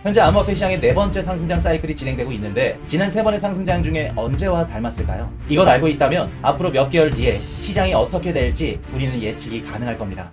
현재 암호화폐 시장의 네 번째 상승장 사이클이 진행되고 있는데 지난 세 번의 상승장 중에 언제와 닮았을까요? 이걸 알고 있다면 앞으로 몇 개월 뒤에 시장이 어떻게 될지 우리는 예측이 가능할 겁니다.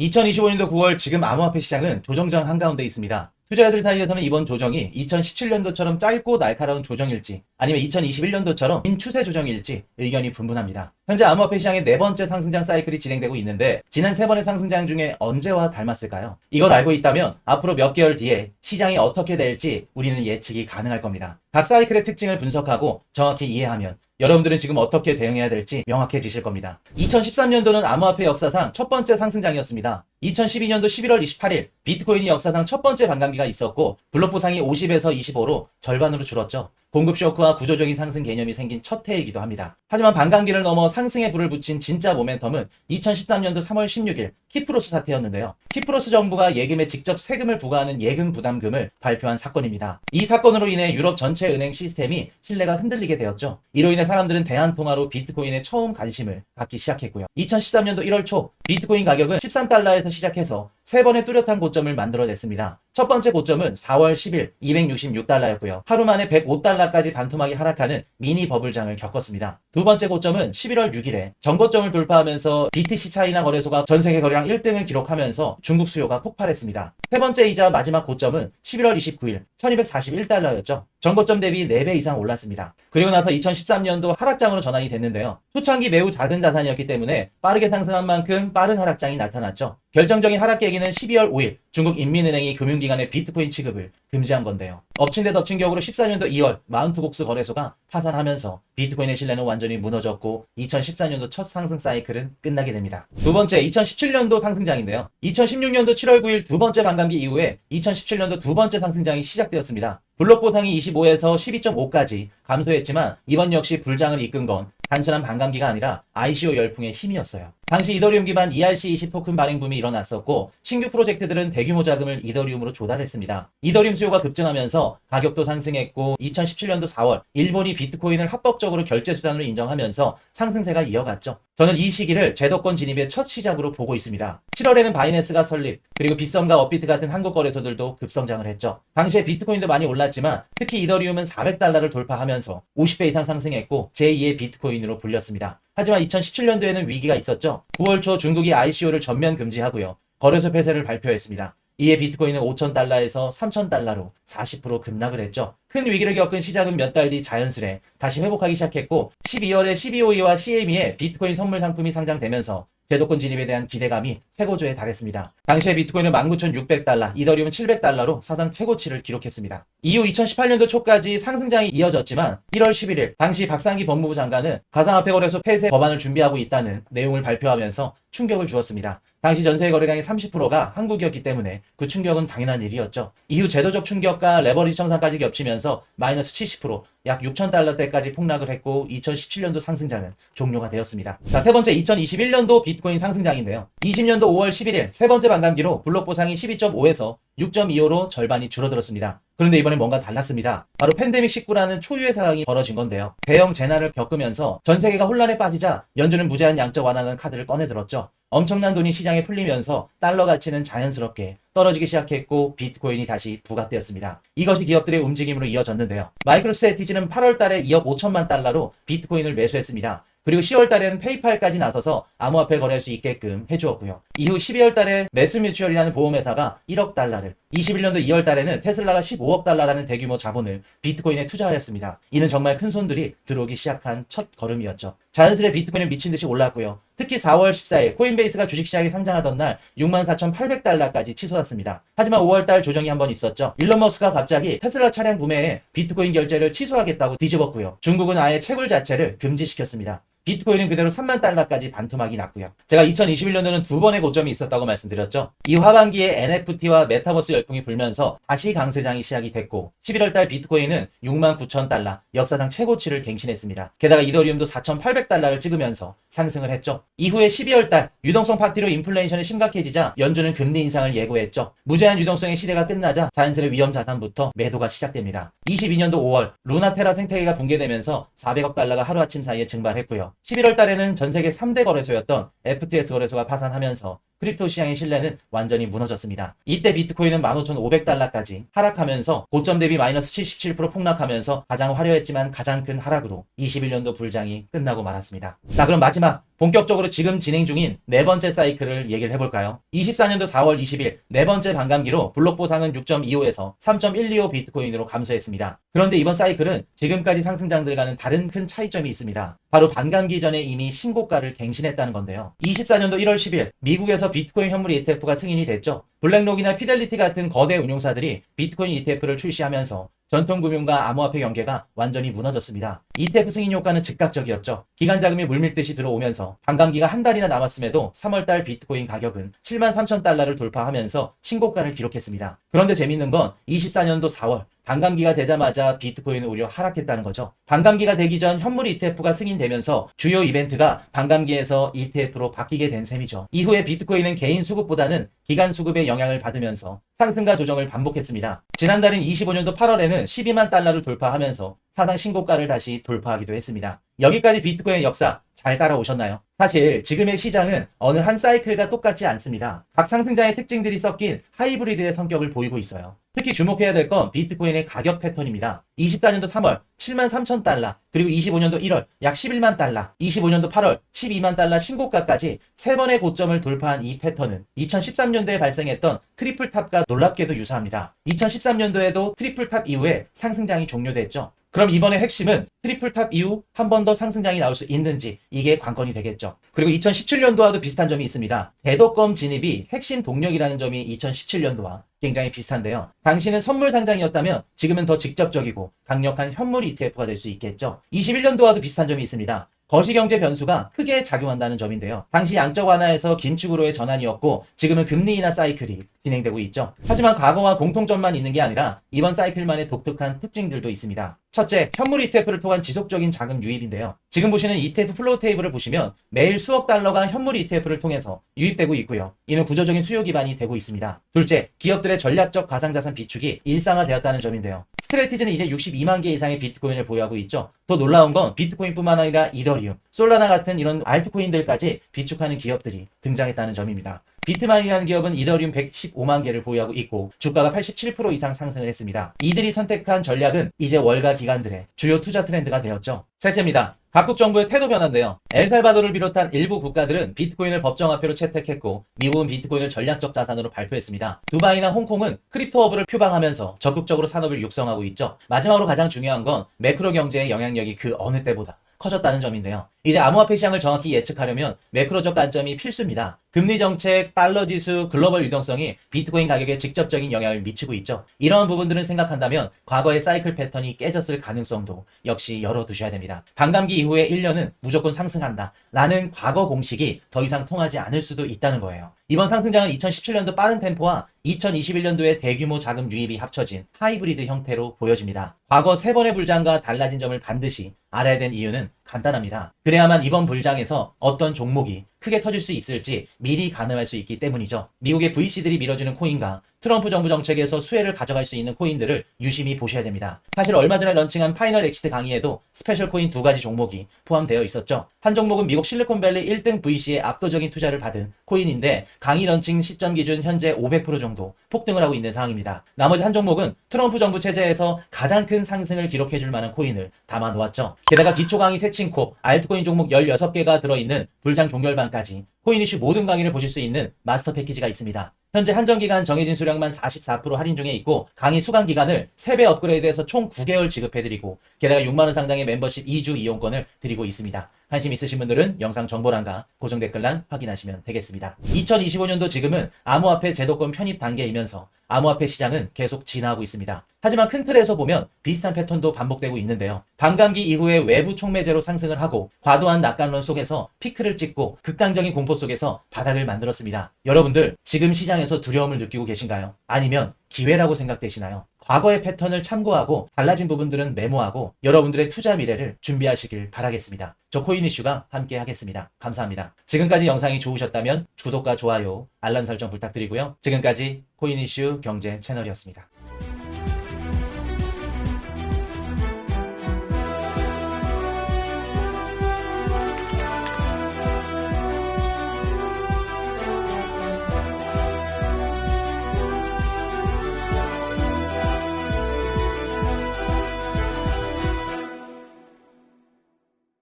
2025년도 9월 지금 암호화폐 시장은 조정장 한가운데 있습니다. 투자자들 사이에서는 이번 조정이 2017년도처럼 짧고 날카로운 조정일지 아니면 2021년도처럼 긴 추세 조정일지 의견이 분분합니다. 현재 암호화폐 시장의 네 번째 상승장 사이클이 진행되고 있는데 지난 세 번의 상승장 중에 언제와 닮았을까요? 이걸 알고 있다면 앞으로 몇 개월 뒤에 시장이 어떻게 될지 우리는 예측이 가능할 겁니다. 각 사이클의 특징을 분석하고 정확히 이해하면 여러분들은 지금 어떻게 대응해야 될지 명확해지실 겁니다. 2013년도는 암호화폐 역사상 첫 번째 상승장이었습니다. 2012년도 11월 28일 비트코인이 역사상 첫 번째 반감기가 있었고 블록 보상이 50에서 25로 절반으로 줄었죠. 공급 쇼크와 구조적인 상승 개념이 생긴 첫 해이기도 합니다. 하지만 반감기를 넘어 상승의 불을 붙인 진짜 모멘텀은 2013년도 3월 16일 키프로스 사태였는데요. 키프로스 정부가 예금에 직접 세금을 부과하는 예금 부담금을 발표한 사건입니다. 이 사건으로 인해 유럽 전체 은행 시스템이 신뢰가 흔들리게 되었죠. 이로 인해 사람들은 대한 통화로 비트코인에 처음 관심을 갖기 시작했고요. 2013년도 1월 초 비트코인 가격은 13달러에서 시작해서 세 번의 뚜렷한 고점을 만들어냈습니다. 첫 번째 고점은 4월 10일 266달러였고요. 하루 만에 105달러까지 반토막이 하락하는 미니 버블장을 겪었습니다. 두 번째 고점은 11월 6일에 전고점을 돌파하면서 BTC 차이나 거래소가 전 세계 거래량 1등을 기록하면서 중국 수요가 폭발했습니다. 세 번째이자 마지막 고점은 11월 29일 1241달러였죠. 전고점 대비 4배 이상 올랐습니다. 그리고 나서 2013년도 하락장으로 전환이 됐는데요. 초창기 매우 작은 자산이었기 때문에 빠르게 상승한 만큼 빠른 하락장이 나타났죠. 결정적인 하락 계기는 12월 5일 중국 인민은행이 금융기관의 비트코인 취급을 금지한 건데요. 엎친 데 덮친 격으로 14년도 2월 마운트곡스 거래소가 파산하면서 비트코인의 신뢰는 완전히 무너졌고 2014년도 첫 상승 사이클은 끝나게 됩니다. 두 번째 2017년도 상승장인데요. 2016년도 7월 9일 두 번째 반감기 이후에 2017년도 두 번째 상승장이 시작되었습니다. 블록 보상이 25에서 12.5까지 감소했지만 이번 역시 불장을 이끈 건 단순한 반감기가 아니라 ICO 열풍의 힘이었어요. 당시 이더리움 기반 ERC20 토큰 발행 붐이 일어났었고 신규 프로젝트들은 대규모 자금을 이더리움으로 조달했습니다. 이더리움 수요가 급증하면서 가격도 상승했고 2017년도 4월 일본이 비트코인을 합법적으로 결제 수단으로 인정하면서 상승세가 이어갔죠. 저는 이 시기를 제도권 진입의 첫 시작으로 보고 있습니다. 7월에는 바이낸스가 설립, 그리고 빗썸과 업비트 같은 한국 거래소들도 급성장을 했죠. 당시에 비트코인도 많이 올랐지만 특히 이더리움은 400달러를 돌파하면서 50배 이상 상승했고 제2의 비트코인으로 불렸습니다. 하지만 2017년도에는 위기가 있었죠. 9월 초 중국이 ICO를 전면 금지하고요. 거래소 폐쇄를 발표했습니다. 이에 비트코인은 5,000달러에서 3,000달러로 40% 급락을 했죠. 큰 위기를 겪은 시작은 몇 달 뒤 자연스레 다시 회복하기 시작했고 12월에 12OE와 CME의 비트코인 선물 상품이 상장되면서 제도권 진입에 대한 기대감이 최고조에 달했습니다. 당시에 비트코인은 19,600달러, 이더리움은 700달러로 사상 최고치를 기록했습니다. 이후 2018년도 초까지 상승장이 이어졌지만 1월 11일 당시 박상기 법무부 장관은 가상화폐 거래소 폐쇄 법안을 준비하고 있다는 내용을 발표하면서 충격을 주었습니다. 당시 전세 거래량의 30%가 한국이었기 때문에 그 충격은 당연한 일이었죠. 이후 제도적 충격과 레버리지 청산까지 겹치면서 마이너스 70%, 약 6,000달러대까지 폭락을 했고 2017년도 상승장은 종료가 되었습니다. 자, 세 번째 2021년도 비트코인 상승장인데요. 20년도 5월 11일 세 번째 반감기로 블록 보상이 12.5에서 6.25로 절반이 줄어들었습니다. 그런데 이번엔 뭔가 달랐습니다. 바로 팬데믹 19라는 초유의 상황이 벌어진 건데요. 대형 재난을 겪으면서 전 세계가 혼란에 빠지자 연준은 무제한 양적 완화하는 카드를 꺼내들었죠. 엄청난 돈이 시장에 풀리면서 달러 가치는 자연스럽게 떨어지기 시작했고 비트코인이 다시 부각되었습니다. 이것이 기업들의 움직임으로 이어졌는데요. 마이크로스트레티지는 8월 달에 2억 5천만 달러로 비트코인을 매수했습니다. 그리고 10월 달에는 페이팔까지 나서서 암호화폐 거래할 수 있게끔 해주었고요. 이후 12월 달에 매스뮤추얼이라는 보험회사가 1억 달러를, 21년도 2월 달에는 테슬라가 15억 달러라는 대규모 자본을 비트코인에 투자하였습니다. 이는 정말 큰 손들이 들어오기 시작한 첫 걸음이었죠. 자연스레 비트코인은 미친 듯이 올랐고요. 특히 4월 14일 코인베이스가 주식시장에 상장하던 날 64,800달러까지 치솟았습니다. 하지만 5월달 조정이 한 번 있었죠. 일론 머스크가 갑자기 테슬라 차량 구매에 비트코인 결제를 취소하겠다고 뒤집었고요. 중국은 아예 채굴 자체를 금지시켰습니다. 비트코인은 그대로 3만 달러까지 반토막이 났고요. 제가 2021년도는 두 번의 고점이 있었다고 말씀드렸죠. 이 하반기에 NFT와 메타버스 열풍이 불면서 다시 강세장이 시작이 됐고 11월 달 비트코인은 6만 9천 달러 역사상 최고치를 갱신했습니다. 게다가 이더리움도 4,800달러를 찍으면서 상승을 했죠. 이후에 12월 달 유동성 파티로 인플레이션이 심각해지자 연준은 금리 인상을 예고했죠. 무제한 유동성의 시대가 끝나자 자연스레 위험 자산부터 매도가 시작됩니다. 22년도 5월 루나테라 생태계가 붕괴되면서 400억 달러가 하루아침 사이에 증발했고요. 11월 달에는 전 세계 3대 거래소였던 FTS 거래소가 파산하면서 크립토 시장의 신뢰는 완전히 무너졌습니다. 이때 비트코인은 15,500달러까지 하락하면서 고점 대비 마이너스 77% 폭락하면서 가장 화려했지만 가장 큰 하락으로 21년도 불장이 끝나고 말았습니다. 자, 그럼 마지막 본격적으로 지금 진행 중인 네 번째 사이클을 얘기를 해볼까요? 24년도 4월 20일 네 번째 반감기로 블록 보상은 6.25에서 3.125 비트코인으로 감소했습니다. 그런데 이번 사이클은 지금까지 상승장들과는 다른 큰 차이점이 있습니다. 바로 반감기 전에 이미 신고가를 갱신했다는 건데요. 24년도 1월 10일 미국에서 비트코인 현물 ETF가 승인이 됐죠. 블랙록이나 피델리티 같은 거대 운용사들이 비트코인 ETF를 출시하면서 전통 금융과 암호화폐 경계가 완전히 무너졌습니다. ETF 승인 효과는 즉각적이었죠. 기간 자금이 물밀듯이 들어오면서 반감기가 한 달이나 남았음에도 3월달 비트코인 가격은 7만 3천 달러를 돌파하면서 신고가를 기록했습니다. 그런데 재밌는 건 24년도 4월 반감기가 되자마자 비트코인은 오히려 하락했다는 거죠. 반감기가 되기 전 현물 ETF가 승인되면서 주요 이벤트가 반감기에서 ETF로 바뀌게 된 셈이죠. 이후에 비트코인은 개인 수급보다는 기간 수급의 영 향을 받으면서 상승과 조정을 반복했습니다. 지난달인 25년도 8월에는 12만 달러를 돌파하면서 사상 신고가를 다시 돌파하기도 했습니다. 여기까지 비트코인의 역사 잘 따라오셨나요? 사실 지금의 시장은 어느 한 사이클과 똑같지 않습니다. 각 상승장의 특징들이 섞인 하이브리드의 성격을 보이고 있어요. 특히 주목해야 될 건 비트코인의 가격 패턴입니다. 24년도 3월 7만 3천 달러, 그리고 25년도 1월 약 11만 달러, 25년도 8월 12만 달러 신고가까지 세 번의 고점을 돌파한 이 패턴은 2013년도에 발생했던 트리플 탑과 놀랍게도 유사합니다. 2013년도에도 트리플 탑 이후에 상승장이 종료됐죠. 그럼 이번에 핵심은 트리플 탑 이후 한 번 더 상승장이 나올 수 있는지 이게 관건이 되겠죠. 그리고 2017년도와도 비슷한 점이 있습니다. 제도권 진입이 핵심 동력이라는 점이 2017년도와 굉장히 비슷한데요. 당시는 선물 상장이었다면 지금은 더 직접적이고 강력한 현물 ETF가 될 수 있겠죠. 21년도와도 비슷한 점이 있습니다. 거시경제 변수가 크게 작용한다는 점인데요. 당시 양적 완화에서 긴축으로의 전환이었고 지금은 금리 인하 사이클이 진행되고 있죠. 하지만 과거와 공통점만 있는 게 아니라 이번 사이클만의 독특한 특징들도 있습니다. 첫째, 현물 ETF를 통한 지속적인 자금 유입인데요. 지금 보시는 ETF 플로우 테이블을 보시면 매일 수억 달러가 현물 ETF를 통해서 유입되고 있고요. 이는 구조적인 수요 기반이 되고 있습니다. 둘째, 기업들의 전략적 가상자산 비축이 일상화되었다는 점인데요. 스트레티지는 이제 62만 개 이상의 비트코인을 보유하고 있죠. 더 놀라운 건 비트코인뿐만 아니라 이더리움, 솔라나 같은 이런 알트코인들까지 비축하는 기업들이 등장했다는 점입니다. 비트만이라는 기업은 이더리움 115만 개를 보유하고 있고 주가가 87% 이상 상승을 했습니다. 이들이 선택한 전략은 이제 월가 기관들의 주요 투자 트렌드가 되었죠. 셋째입니다. 각국 정부의 태도 변화인데요. 엘살바도를 비롯한 일부 국가들은 비트코인을 법정화폐로 채택했고 미국은 비트코인을 전략적 자산으로 발표했습니다. 두바이나 홍콩은 크립토업을 표방하면서 적극적으로 산업을 육성하고 있죠. 마지막으로 가장 중요한 건 매크로 경제의 영향력이 그 어느 때보다 커졌다는 점인데요. 이제 암호화폐 시장을 정확히 예측하려면 매크로적 관점이 필수입니다. 금리 정책, 달러 지수, 글로벌 유동성이 비트코인 가격에 직접적인 영향을 미치고 있죠. 이러한 부분들을 생각한다면 과거의 사이클 패턴이 깨졌을 가능성도 역시 열어두셔야 됩니다. 반감기 이후에 1년은 무조건 상승한다. 라는 과거 공식이 더 이상 통하지 않을 수도 있다는 거예요. 이번 상승장은 2017년도 빠른 템포와 2021년도의 대규모 자금 유입이 합쳐진 하이브리드 형태로 보여집니다. 과거 세 번의 불장과 달라진 점을 반드시 알아야 된 이유는 간단합니다. 그래야만 이번 불장에서 어떤 종목이 크게 터질 수 있을지 미리 가늠할 수 있기 때문이죠. 미국의 VC들이 밀어주는 코인과 트럼프 정부 정책에서 수혜를 가져갈 수 있는 코인들을 유심히 보셔야 됩니다. 사실 얼마 전에 런칭한 파이널 엑시트 강의에도 스페셜 코인 두 가지 종목이 포함되어 있었죠. 한 종목은 미국 실리콘밸리 1등 VC의 압도적인 투자를 받은 코인인데 강의 런칭 시점 기준 현재 500% 정도 폭등을 하고 있는 상황입니다. 나머지 한 종목은 트럼프 정부 체제에서 가장 큰 상승을 기록해 줄 만한 코인을 담아 놓았죠. 게다가 기초 강의 세친코, 알트코인 종목 16개가 들어있는 불장 종결반까지 코인 이슈 모든 강의를 보실 수 있는 마스터 패키지가 있습니다. 현재 한정 기간 정해진 수량만 44% 할인 중에 있고 강의 수강 기간을 3배 업그레이드해서 총 9개월 지급해드리고 게다가 6만 원 상당의 멤버십 2주 이용권을 드리고 있습니다. 관심 있으신 분들은 영상 정보란과 고정 댓글란 확인하시면 되겠습니다. 2025년도 지금은 암호화폐 제도권 편입 단계이면서 암호화폐 시장은 계속 진화하고 있습니다. 하지만 큰 틀에서 보면 비슷한 패턴도 반복되고 있는데요. 반감기 이후에 외부 촉매제로 상승을 하고 과도한 낙관론 속에서 피크를 찍고 극단적인 공포 속에서 바닥을 만들었습니다. 여러분들 지금 시장에서 두려움을 느끼고 계신가요? 아니면 기회라고 생각되시나요? 과거의 패턴을 참고하고 달라진 부분들은 메모하고 여러분들의 투자 미래를 준비하시길 바라겠습니다. 저 코인 이슈가 함께 하겠습니다. 감사합니다. 지금까지 영상이 좋으셨다면 구독과 좋아요, 알람 설정 부탁드리고요. 지금까지 코인 이슈 경제 채널이었습니다.